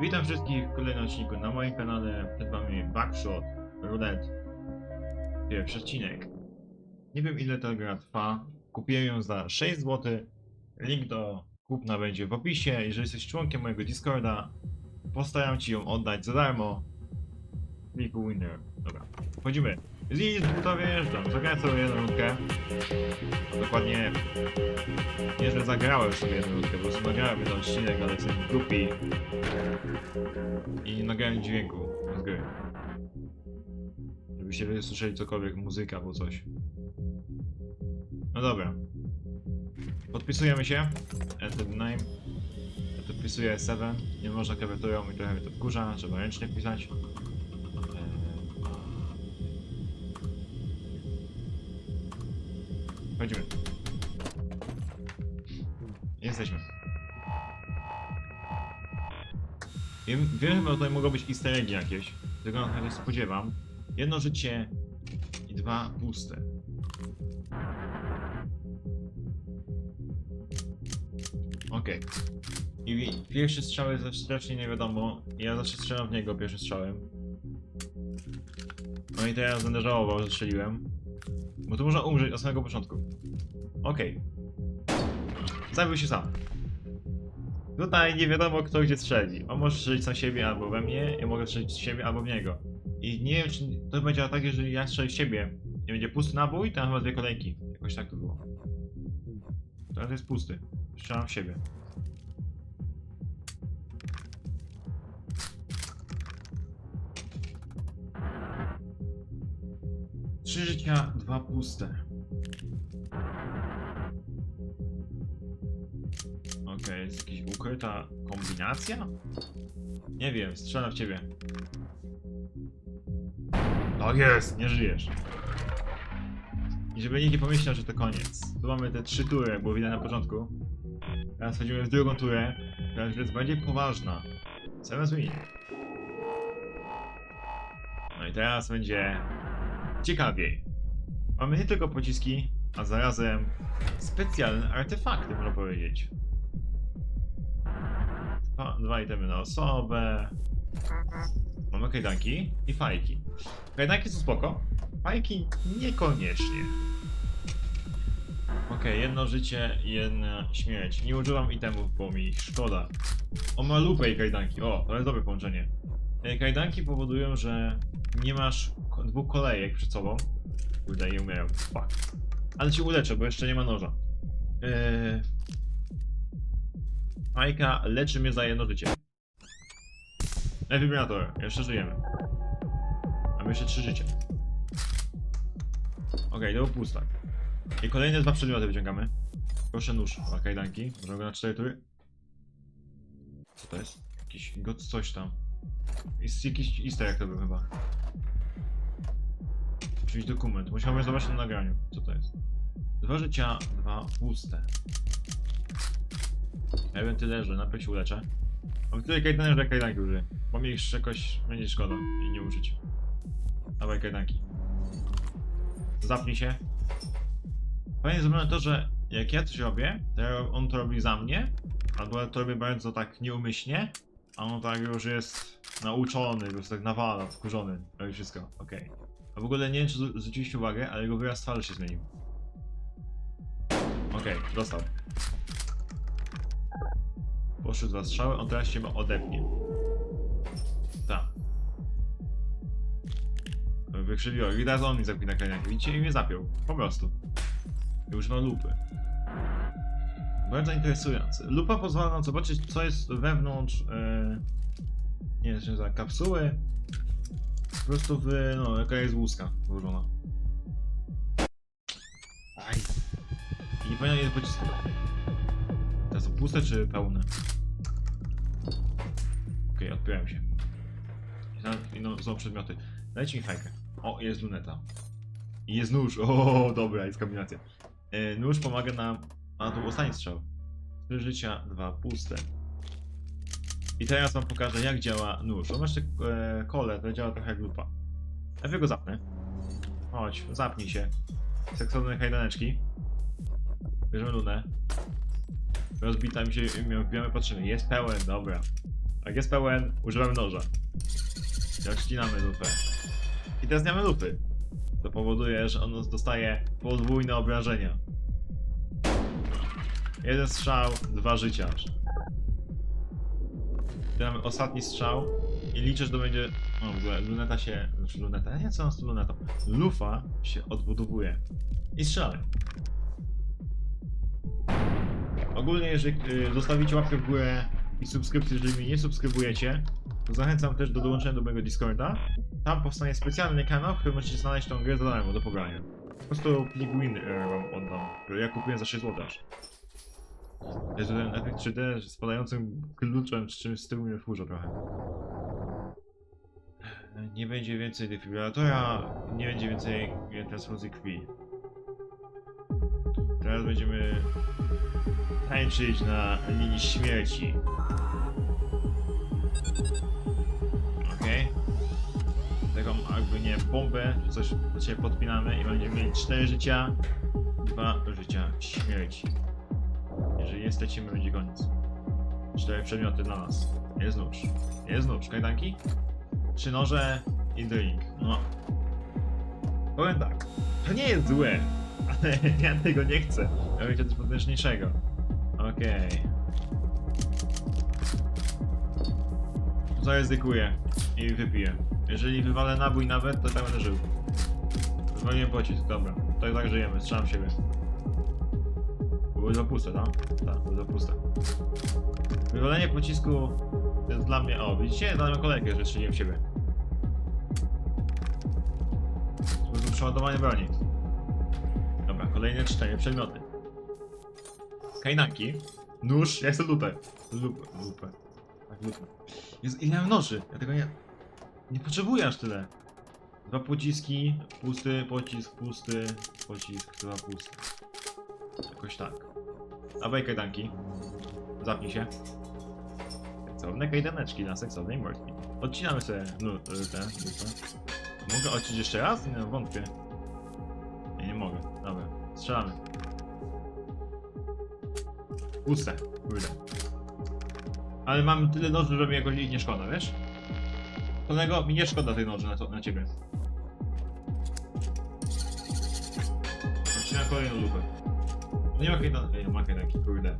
Witam wszystkich w kolejnym odcinku na moim kanale. Przed wami Backshot Roulette. Pierwszy odcinek. Nie wiem ile ta gra trwa. Kupiłem ją za 6 zł. Link do kupna będzie w opisie. Jeżeli jesteś członkiem mojego Discorda, postaram ci ją oddać za darmo. Click winner. Dobra, wchodzimy. Zjedź, to wyjeżdżam. Zagrałem sobie jedną rundkę. Dokładnie nie, że zagrałem sobie jedną rundkę, po prostu nagrałem jeden odcinek, ale jestem głupi i nie nagrałem dźwięku z gry. Żebyście wy słyszeli cokolwiek, muzyka albo coś. No dobra. Podpisujemy się. Enter name. Ja podpisuję 7. Nie można klawiaturą i trochę mnie to wkurza, trzeba ręcznie pisać. Wiem, wiem, że tutaj mogą być easter eggi jakieś. Tego na się spodziewam. Jedno życie i dwa puste. Okej. I pierwszy strzał jest strasznie nie wiadomo. Ja zawsze strzelam w niego pierwszym strzałem. No i teraz będę żałował, że strzeliłem. Bo tu można umrzeć od samego początku. Okej. Zabił się sam. Tutaj nie wiadomo kto gdzie strzeli. On może strzelić sam siebie albo we mnie, ja mogę strzelić w siebie albo w niego. I nie wiem czy to będzie tak, jeżeli ja strzelę w siebie i będzie pusty nabój, to mam chyba dwie kolejki. Jakoś tak to było. Teraz jest pusty. Strzelam w siebie. Trzy życia, dwa puste. Jest jakaś ukryta kombinacja? Nie wiem, strzelam w ciebie. Tak jest, nie żyjesz. I żeby nikt nie pomyślał, że to koniec. Tu mamy te trzy tury, jak było widać na początku. Teraz wchodzimy w drugą turę, która jest bardziej poważna. Zamiast win. No i teraz będzie ciekawiej. Mamy nie tylko pociski, a zarazem specjalne artefakty, można powiedzieć. Dwa, dwa itemy na osobę. Mamy kajdanki i fajki. Kajdanki są spoko, fajki niekoniecznie. Okej, jedno życie jedna śmierć. Nie używam itemów, bo mi ich szkoda. O, ma lupę i kajdanki. O, to jest dobre połączenie. E, Kajdanki powodują, że nie masz dwóch kolejek przed sobą. Kurde, nie umieram. Fuck. Ale cię uleczę, bo jeszcze nie ma noża. Eee... Majka leczy mnie za jedno życie. Defibrillator, jeszcze żyjemy. Mamy jeszcze trzy życia. Okej, to był pustak. I kolejne dwa przedmioty wyciągamy. Proszę nóż, dwa kajdanki. Możemy go na cztery tury. Co to jest? Jakiś got coś tam. Jest jakiś easter jak to był chyba. Czyli dokument. Musiałem zobaczyć na nagraniu, co to jest. Dwa życia, dwa puste. Ja wiem tyle, że najpierw się uleczę. Mam tyle kajdanek, że kajdanki użyję. Bo mi ich jakoś będzie szkoda i nie użyć. Dawaj kajdanki. Zapnij się. Fajnie zrobione to, że jak ja coś robię, to on to robi za mnie, albo ja to robię bardzo tak nieumyślnie, a on tak już jest nauczony, już tak nawala, wkurzony, robi wszystko, okej. A w ogóle nie wiem, czy zwróciliście uwagę, ale jego wyraz twarzy się zmienił. Okej, dostał. Poszły dwa strzały, on teraz się odepnie. Tak. Wykrzywiło. I teraz on mi zapił na kraniach. Widzicie? I mnie zapiął. Po prostu. I używam lupy. Bardzo interesujące. Lupa pozwala nam zobaczyć, co jest wewnątrz. E, nie wiem, czy za kapsuły. Po prostu w. No, jaka jest łuska włożona. Aj. I nie pamiętam, ile pocisków. Teraz są puste czy pełne? Odpiąłem się. I tam i no, są przedmioty. Dajcie mi fajkę. O, jest luneta. I jest nóż. O, dobra, jest kombinacja. E, nóż pomaga nam. A tu ostatni strzał. Trzy życia, dwa puste. I teraz wam pokażę, jak działa nóż. On te e, kole, to działa trochę jak lupa. Ja go zapnę. Chodź, zapnij się. Seksowne kajdaneczki. Bierzemy lunę. Rozbita mi się, wbijamy, patrzymy. Jest pełen, dobra. Jak jest pełen, używamy noża. Jak ścinamy lufę. I teraz nie mamy lufy. To powoduje, że on dostaje podwójne obrażenia. Jeden strzał, dwa życia aż. Mamy ostatni strzał i liczę, że to będzie... O, w ogóle luneta się... Znaczy luneta? Nie, co mam z tą lunetą? Lufa się odbudowuje. I strzelamy. Ogólnie, jeżeli y, zostawicie łapkę w górę i subskrypcję, jeżeli mnie nie subskrybujecie, to zachęcam też do dołączenia do mojego Discorda. Tam powstanie specjalny kanał, w którym możecie znaleźć tą grę za darmo do pobrania. Po prostu plik win y, wam oddam, który ja kupiłem za 6 zł. Jest ten efekt 3D z spadającym kluczem, z czymś z tyłu mnie wkurza trochę. Nie będzie więcej defibrylatora, nie będzie więcej transfuzji krwi. Teraz będziemy tańczyć na linii śmierci. Okej. Taką jakby nie bombę, coś ciebie podpinamy i będziemy mieli 4 życia, 2 życia śmierci. Jeżeli nie stracimy, będzie koniec. Cztery przedmioty dla nas. Jest nóż. Jest nóż. Kajdanki? Trzy noże i drink. No. Powiem tak. To nie jest złe, ale ja tego nie chcę. Ja chciał coś potężniejszego. Okej. Zaryzykuję i wypiję. Jeżeli wywalę nabój nawet, to tak będę żył. Wywaliłem pocisk, dobra. To tak żyjemy, strzelam w siebie. Były dwa puste, tak? Tak, były dwa puste. Wywalenie pocisku to jest dla mnie... O, widzicie? Dałem kolejkę, że strzeliłem w siebie. Sposób przeładowania broni. Dobra, kolejne cztery przedmioty. Kajnaki. Nóż, ja chcę lupę. Lupę, lupę. Tak, lupę. Jest, ile mam noży? Ja tego nie... Nie potrzebuję aż tyle. Dwa pociski, pusty, pocisk, pusty, pocisk, dwa puste. Jakoś tak. Dawaj kajdanki. Zapnij się. Seksowne kajdaneczki na seksownej mordki. Odcinamy sobie no, te, lupę. Mogę odciąć jeszcze raz? Nie no, wątpię. Nie, nie mogę. Dobra, strzelamy. Puste, kurde. Ale mam tyle noży, że mi jakoś nie szkoda, wiesz? Kolego, mi nie szkoda tej noży na, to, na ciebie. Odcinam kolejną lupę. Nie ma kajdan... Ej, no ma kajdanki, kurde.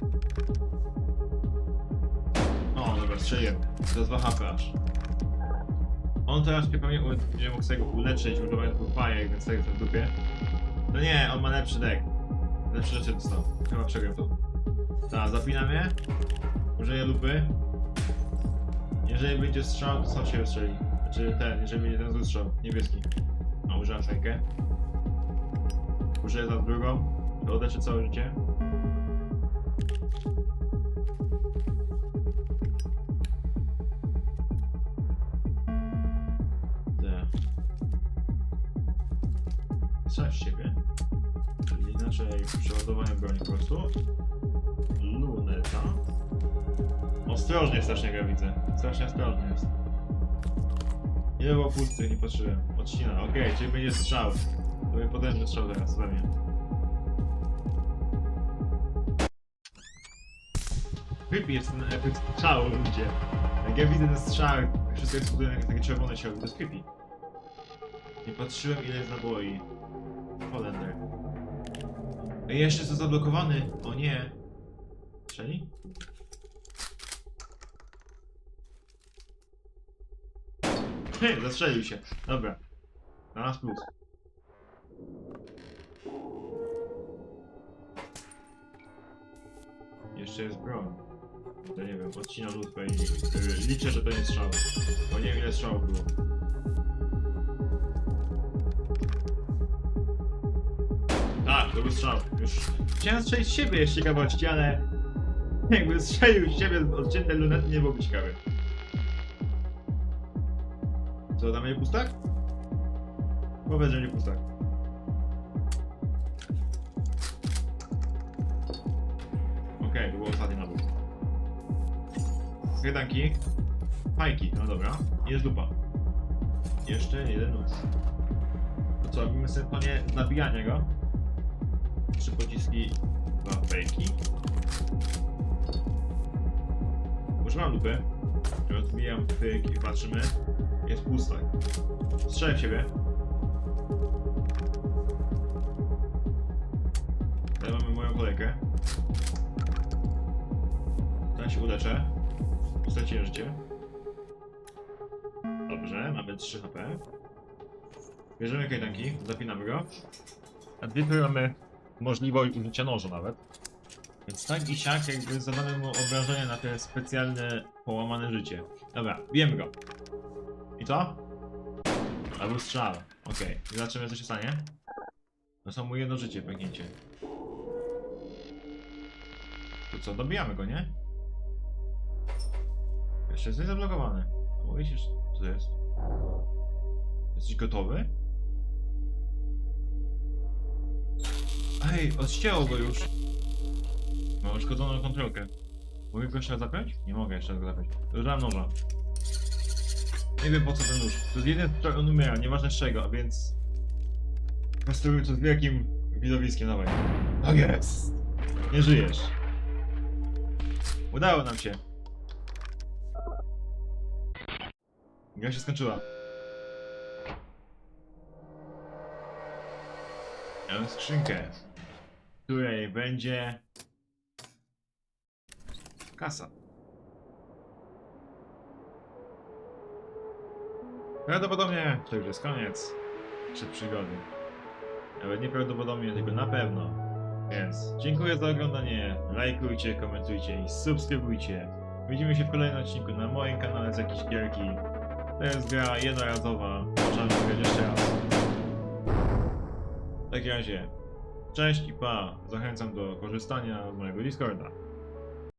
O, dobra, strzeliłem. To 2 HP aż. On teraz pewnie będzie mógł sobie uleczyć, używając fajek, więc tego w dupie. No nie, on ma lepszy deck. Lepsze rzeczy dostał. Chyba przegram to. Tak, zapinam je. Użyję lupy. Jeżeli będzie strzał, to sam się strzeli. Znaczy ten, jeżeli będzie ten zły strzał, niebieski. A użyłem fajkę. Użyję za drugą. To odeczy całe życie. Tak. Strzel z siebie. Czyli inaczej przeładowanie broni po prostu. Ostrożnie strasznie go widzę. Strasznie ostrożnie jest. Ile było pustych, nie patrzyłem. Odcina, okej, czyli będzie strzał. To będzie potężny strzał teraz we mnie. Creepy jest ten efekt strzału, ludzie. Jak ja widzę ten strzał, wszystko eksploduje jak takie czerwone się to jest creepy. Nie patrzyłem ile jest naboi. Holender. Ej, jeszcze jest zablokowany! O nie! Strzeli? Zastrzelił się. Dobra. Na nas plus. Jeszcze jest broń. To nie wiem, odcina lutkę i liczę, że to nie strzał. Bo nie wiem ile strzałów było. Tak, to był strzał. Już chciałem strzelić z siebie z ciekawości, ale jakby strzelił z siebie odcięte lunety nie byłoby ciekawe. Co, tam będzie pustak? Powiedz, że nie pustak. Okej, to było ostatni nabój. Kajdanki. Fajki, no dobra. Jest dupa. Jeszcze jeden nóż. To co, robimy sobie to nie nabijanie go. Trzy pociski, dwa fejki. Używam lupy. Rozbijam pyk i patrzymy. Jest pusto. Strzelę w siebie. Tutaj mamy moją kolejkę. Teraz się uleczę. Straciłem życie. Dobrze, mamy 3 HP. Bierzemy kajdanki, zapinamy go. A dwie mamy możliwość użycia noża nawet. Więc tak i siak jakby zadamy mu obrażenia na te specjalne połamane życie. Dobra, bijemy go. I co? Albo strzał. Okej, I zobaczymy co się stanie. To są mu jedno życie pęknięcie. To co, dobijamy go, nie? Jeszcze jest zablokowany. O, widzisz, co to jest? Jesteś gotowy? Ej, odcięło go już. Ma uszkodzoną kontrolkę. Mogę go jeszcze raz zapiąć? Nie mogę jeszcze go zapiąć. Użyłem noża. Nie wiem po co ten nóż. To jest jeden on umiera, nieważne z czego, a więc... Konstruuję to z wielkim widowiskiem, dawaj. Tak jest! Nie żyjesz. Udało nam się. Gra się skończyła. Mam skrzynkę, w której będzie kasa. Prawdopodobnie to już jest koniec przed przygody. Nawet nieprawdopodobnie, tylko na pewno. Więc dziękuję za oglądanie. Lajkujcie, komentujcie i subskrybujcie. Widzimy się w kolejnym odcinku na moim kanale z jakiejś gierki. To jest gra jednorazowa. Możemy grać jeszcze raz. W takim razie, cześć i pa. Zachęcam do korzystania z mojego Discorda.